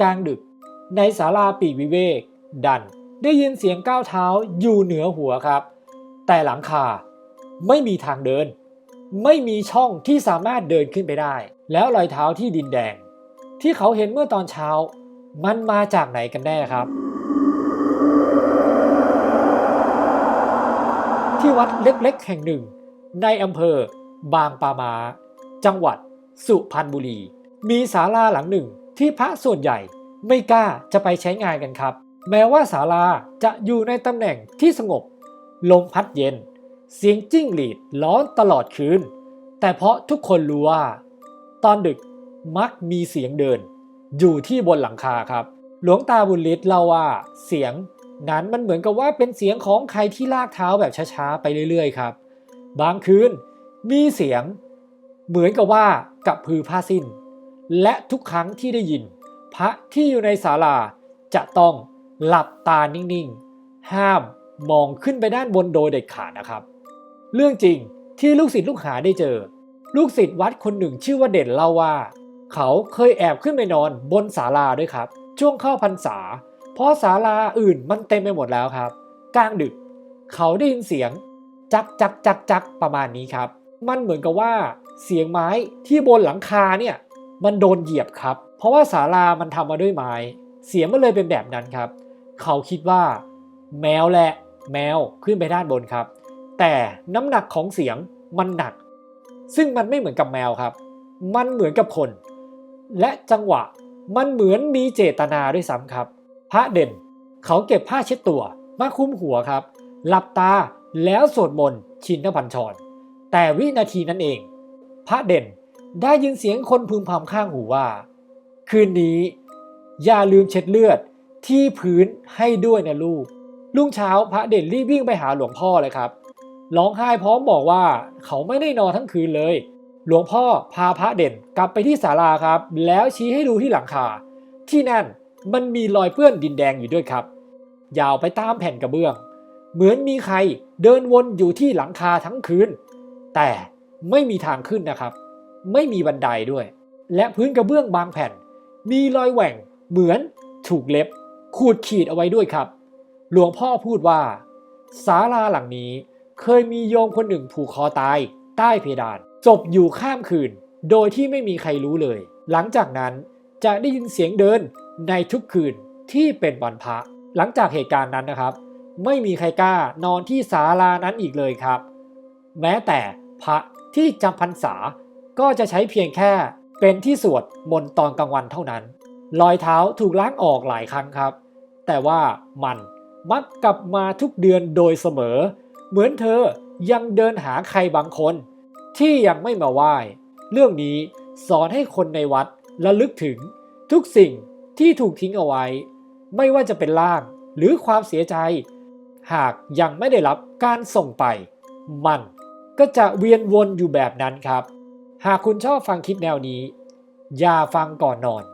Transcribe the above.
กลางดึก ในศาลาปีวิเวก ดันได้ยินเสียงก้าวเท้าอยู่เหนือหัวครับ แต่หลังคาไม่มีทางเดิน ไม่มีช่องที่สามารถเดินขึ้นไปได้ แล้วรอยเท้าที่ดินแดง ที่เขาเห็นเมื่อตอนเช้า มันมาจากไหนกันแน่ครับ ที่วัดเล็กๆ แห่งหนึ่ง ในอำเภอ บางปามา จังหวัด สุพรรณบุรี มีศาลาหลังหนึ่ง ที่พระส่วนใหญ่ไม่กล้าจะไปใช้งานกันครับ แม้ว่าศาลาจะอยู่ในตำแหน่งที่สงบ ลมพัดเย็น เสียงจิ้งหรีดร้อนตลอดคืน แต่เพราะทุกคนรู้ว่า ตอนดึกมักมีเสียงเดิน อยู่ที่บนหลังคาครับ หลวงตาบุญฤทธิ์เล่าว่าเสียงนั้นมันเหมือนกับว่าเป็นเสียงของใครที่ลากเท้าแบบช้าๆไปเรื่อยๆครับ บางคืนมีเสียง เหมือนกับว่ากับพือผ้าสิ้น และทุกครั้งที่ได้ยิน พระที่อยู่ในศาลาจะต้องหลับตานิ่งๆ ห้ามมองขึ้นไปด้านบนโดยเด็ดขาดนะครับ เรื่องจริงที่ลูกศิษย์ลูกหาได้เจอ ลูกศิษย์วัดคนหนึ่งชื่อว่าเด่นเล่าว่า เขาเคยแอบขึ้นไปนอนบนศาลาด้วยครับ ช่วงเข้าพรรษา เพราะศาลาอื่นมันเต็มไปหมดแล้วครับ กลางดึก เขาได้ยินเสียง จักจักจักจักประมาณนี้ครับ มันเหมือนกับว่า เสียงไม้ที่บนหลังคาเนี่ย มันโดนเหยียบครับ เพราะว่าศาลามันทำมาด้วยไม้ เสียงมันเลยเป็นแบบนั้นครับ เขาคิดว่า แมวแหละ แมวขึ้นไปด้านบนครับ แต่น้ำหนักของเสียงมันหนัก ซึ่งมันไม่เหมือนกับแมวครับ มันเหมือนกับคน และจังหวะมันเหมือนมีเจตนาด้วยซ้ำครับ พระเด่น เขาเก็บผ้าเช็ดตัว มาคลุมหัวครับ หลับตาแล้วสวดมนต์ชินนพัญชร แต่วินาทีนั้นเอง พระเด่น ได้ยินเสียงคนพึมพำข้างหูว่า คืนนี้ อย่าลืมเช็ดเลือดที่พื้นให้ด้วยนะลูก รุ่งเช้าพระเด่นรีบวิ่งไปหาหลวงพ่อเลยครับ ร้องไห้พร้อมบอกว่าเขาไม่ได้นอนทั้งคืนเลย หลวงพ่อพาพระเด่นกลับไปที่ศาลาครับ แล้วชี้ให้ดูที่หลังคา ที่นั่นมันมีรอยเปื้อนดินแดงอยู่ด้วยครับ ยาวไปตามแผ่นกระเบื้อง เหมือนมีใครเดินวนอยู่ที่หลังคาทั้งคืน แต่ไม่มีทางขึ้นนะครับ ไม่มีบันไดด้วย และพื้นกระเบื้องบางแผ่น มีรอยแหว่งเหมือนถูกเล็บ ขูดขีดเอาไว้ด้วยครับ หลวงพ่อพูดว่าศาลาหลังนี้เคยมีโยมคนหนึ่งผูกคอตายใต้เพดานจบอยู่ข้ามคืน โดยที่ไม่มีใครรู้เลย หลังจากนั้นจะได้ยินเสียงเดินในทุกคืนที่เป็นวันพระ หลังจากเหตุการณ์นั้นนะครับ ไม่มีใครกล้านอนที่ศาลานั้นอีกเลยครับ แม้แต่พระที่จำพรรษา ก็จะใช้เพียงแค่เป็นที่สวดมนต์ตอนกลางวันเท่านั้น รอยเท้าถูกล้างออกหลายครั้งครับ แต่ว่ามันมักกลับมาทุกเดือนโดยเสมอ เหมือนเธอยังเดินหาใครบางคน ที่ยังไม่มาไหว้ เรื่องนี้สอนให้คนในวัดระลึกถึงทุกสิ่งที่ถูกทิ้งเอาไว้ ไม่ว่าจะเป็นล่างหรือความเสียใจ หากยังไม่ได้รับการส่งไป มันก็จะเวียนวนอยู่แบบนั้นครับ หากคุณชอบฟังคลิปแนวนี้ อย่าฟังก่อนนอน